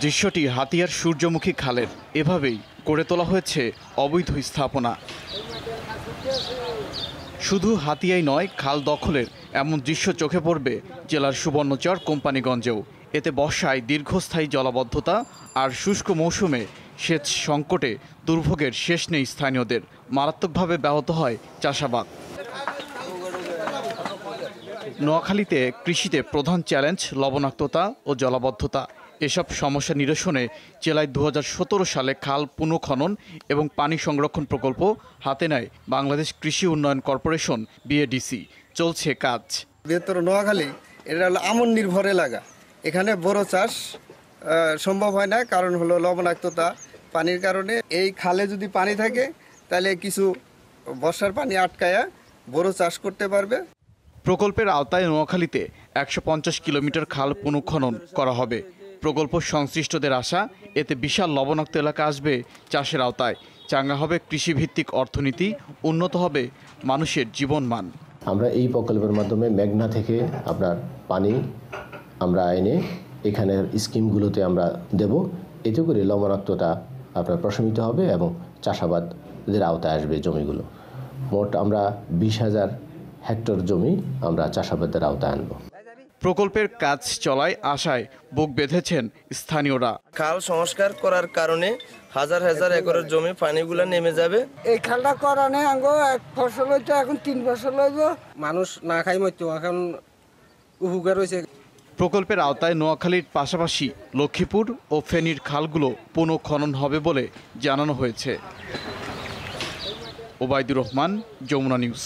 দৃশ্যটি হাতিয়ার সূর্যমুখী খালের। এভাবেই করে তোলা হয়েছে অবৈধ স্থাপনা। শুধু হাতিয়াই নয়, খাল দখলের এমন দৃশ্য চোখে পড়বে জেলার সুবর্ণচর কোম্পানিগঞ্জেও। এতে বর্ষায় দীর্ঘস্থায়ী জলাবদ্ধতা আর শুষ্ক মৌসুমে সেচ সংকটে দুর্ভোগের শেষ নেই স্থানীয়দের। মারাত্মকভাবে ব্যাহত হয় চাষাবাদ। নোয়াখালীতে কৃষিতে প্রধান চ্যালেঞ্জ লবণাক্ততা ও জলাবদ্ধতা। এসব সমস্যা নিরসনে জেলায় দু হাজার সতেরো সালে খাল পুনঃখনন এবং পানি সংরক্ষণ প্রকল্প হাতে নেয় বাংলাদেশ কৃষি উন্নয়ন কর্পোরেশন, বিএডিসি। চলছে কাজ। বৃহত্তর নোয়াখালী, এটা হলো আমন নির্ভর এলাকা। এখানে বড় চাষ সম্ভব হয় না, কারণ হলো লবণাক্ততা পানির কারণে। এই খালে যদি পানি থাকে, তাহলে কিছু বর্ষার পানি আটকায়া বড় চাষ করতে পারবে। প্রকল্পের আওতায় নোয়াখালীতে একশো পঞ্চাশ কিলোমিটার খাল পুনঃখনন করা হবে। প্রকল্প সংশ্লিষ্টদের আশা, এতে বিশাল লবণাক্ত এলাকা আসবে চাষের আওতায়। চাঙ্গা হবে কৃষিভিত্তিক অর্থনীতি, উন্নত হবে মানুষের জীবনমান। আমরা এই প্রকল্পের মাধ্যমে মেঘনা থেকে আপনার পানি আমরা এনে এখানের স্কিমগুলোতে আমরা দেব। এতে করে লবণাক্ততা আপনার প্রশমিত হবে এবং চাষাবাদের আওতায় আসবে জমিগুলো। মোট আমরা বিশ হাজার হেক্টর জমি আমরা চাষাবাদের আওতায় আনব। প্রকল্পের কাজ চলায় আশায় বুক বেঁধেছেন স্থানীয়রা। খাল সংস্কার করার কারণে হাজার হাজার একরের জমি পানিগুলা নেমে যাবে। এই খালটা করানে আঙ্গ এক ফসল হইতো এখন তিন ফসল হইব। মানুষ না খাই মরতো এখন উপকার হয়েছে প্রকল্পের আওতায় নোয়াখালীর পাশাপাশি লক্ষ্মীপুর ও ফেনীর খালগুলো পুনঃখনন হবে বলে জানানো হয়েছে। ওবায়দুর রহমান যমুনা নিউজ।